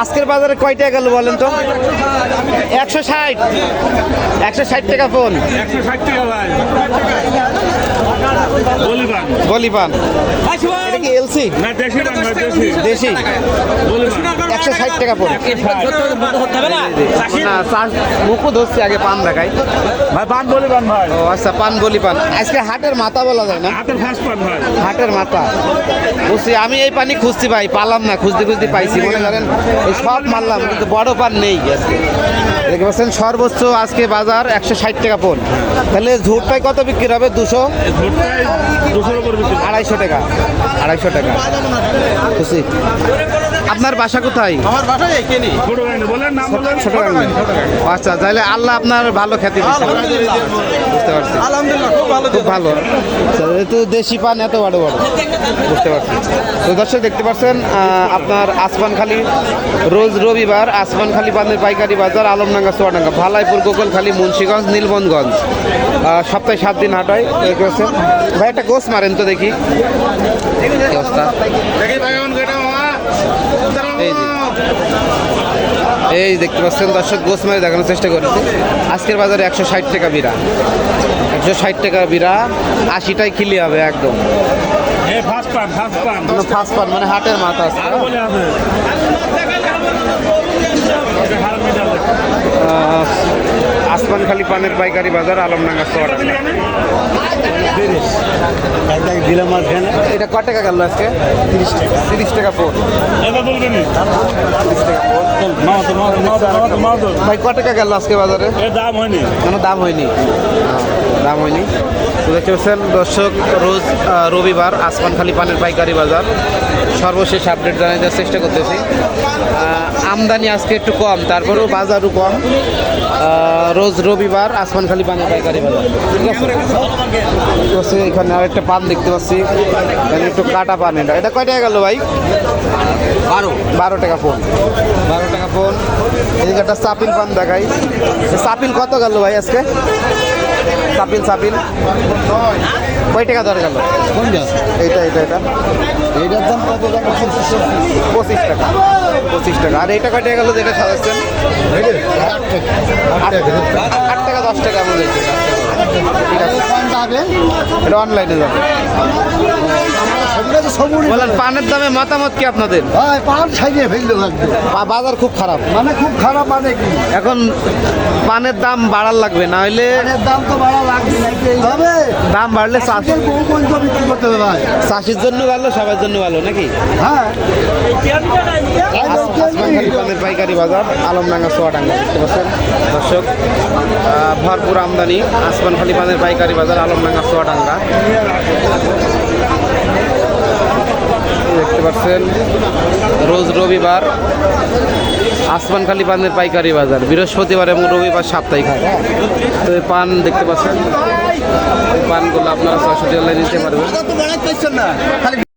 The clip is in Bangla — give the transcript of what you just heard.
আজকের বাজারে কয় টাকা গেল বলেন তো? একশো ষাট। একশো ষাট টাকা ফোন একশো ষাট টাকা ভাই বলিবান। বলি পান এটা কি এলসি না দেশি দেশি। দেশি। একশো ষাট টাকা ফোন না চাষ মুখও ধরছে আগে পান ভাই পান ভাই। ও আচ্ছা পান বলি পান আজকে হাটের মাথা বলা যায় না? পান ভাই। হাটের মাথা। বুঝছি আমি এই পানি খুঁজছি ভাই পালাম না খুঁজতে খুঁজতে পাইছি। মনে করেন সব মারলাম কিন্তু বড় পান নেই আজকে। দেখতে পাচ্ছেন সর্বোচ্চ আজকে বাজার একশো ষাট টাকা পন। তাহলে ঝুটটায় কত বিক্রি হবে? দুশো? আড়াইশো টাকা। আড়াইশো টাকা। বুঝছি আপনার বাসা কোথায়? আমার বাসায় এখানে ছোট ভাই বলেন নাম বলেন ছোট গাঙ্গে আচ্ছা তাহলে আল্লাহ আপনার ভালো খ্যাতি বুঝতে পারছি। আলহামদুলিল্লাহ খুব ভালো খুব ভালো। যেহেতু দেশি পান এত বড় বড়। বুঝতে পারছি। তো দর্শক দেখতে পাচ্ছেন আপনার আসমানখালি রোজ রবিবার আসমানখালি পানের পাইকারি বাজার আলমডাঙ্গা চুয়াডাঙ্গা ভালাইপুর গোকলখালি মুন্সিগঞ্জ নীলবনগঞ্জ। সপ্তাহে সাত দিন হাটায় দেখতে পাচ্ছেন। ভাই একটা গোস মারেন তো দেখি। অবস্থা? এই যে। এই দেখতে পাচ্ছেন দর্শক গোস মারি দেখানোর চেষ্টা করছি। আজকের বাজারে একশো ষাট টাকা বিরা একশো ষাট টাকা বিরা আশিটাই খিলি হবে একদম। ফার্স্ট পান ফার্স্ট পান। মানে হাটের মাথা আছে আর বলে আছে আহ, আসমান খালি পানের পাইকারি বাজার আলমডাঙ্গা আর এটা ক টাকা গেল আজকে? তিরিশ টাকা। তিরিশ টাকা বলবেন তিরিশ টাকা তো ভাই ক টাকা গেল আজকে বাজারে? দাম হয়নি। কোনো দাম হয়নি? দাম হয়নি। দেখতে পাচ্ছেন দর্শক রোজ রবিবার আসমানখালি পানের পাইকারি বাজার। সর্বশেষ আপডেট জানাই দেওয়ার চেষ্টা করতেছি। আমদানি আজকে একটু কম তারপরেও বাজারও কম। রোজ রবিবার আসমানখালি পানের পাইকারি বাজার। ঠিক আছে? এখানে আর একটা পান দেখতে পাচ্ছি। এখানে একটু কাটা পান এটা। এটা কয় টাকা গেল ভাই? বারো। বারো টাকা ফোন। বারো টাকা ফোন। এদিকে একটা সাপিল পান দেখাই। সাপিল কত গেল ভাই আজকে? সাপিল সাপিল কয় টাকা দর গেল? এইটা এটা এটা এইটার দাম কত টাকা? পঁচিশ টাকা। পঁচিশ টাকা। আর এইটা কয় টাকা গেল যেটা সাজাচ্ছেন আট টাকা। দশ টাকা এমন ঠিক আছে। এটা অনলাইনে যাবে। বলেন পানের দামে মতামত কি আপনাদের? ভাই পান সাইডে ফেলতে লাগবে। বাজার খুব খারাপ। মানে খুব খারাপ মানে কি? এখন পানের দাম বাড়ার লাগবে না পানের দাম তো বাড়া লাগবে নাকি দাম বাড়লে বিক্রি করতে হবে ভাই। চাষির জন্য ভালো সবার জন্য ভালো নাকি? হ্যাঁ। পানের পাইকারি বাজার আলমডাঙ্গা সোয়াডাঙ্গা দেখতে পাচ্ছেন দর্শক ভরপুর আমদানি আসমানখালি পানের পাইকারি বাজার আলমডাঙ্গা সোয়াডাঙ্গা। দেখতে পাচ্ছেন, রোজ রবিবার আসমানখালি পানের পাইকারি বাজার, বৃহস্পতিবার এবং রবিবার সাপ্তাহিক। হয় তো এই পান দেখতে পাচ্ছেন পানগুলো আপনারা ছয়শো নিতে পারবেন।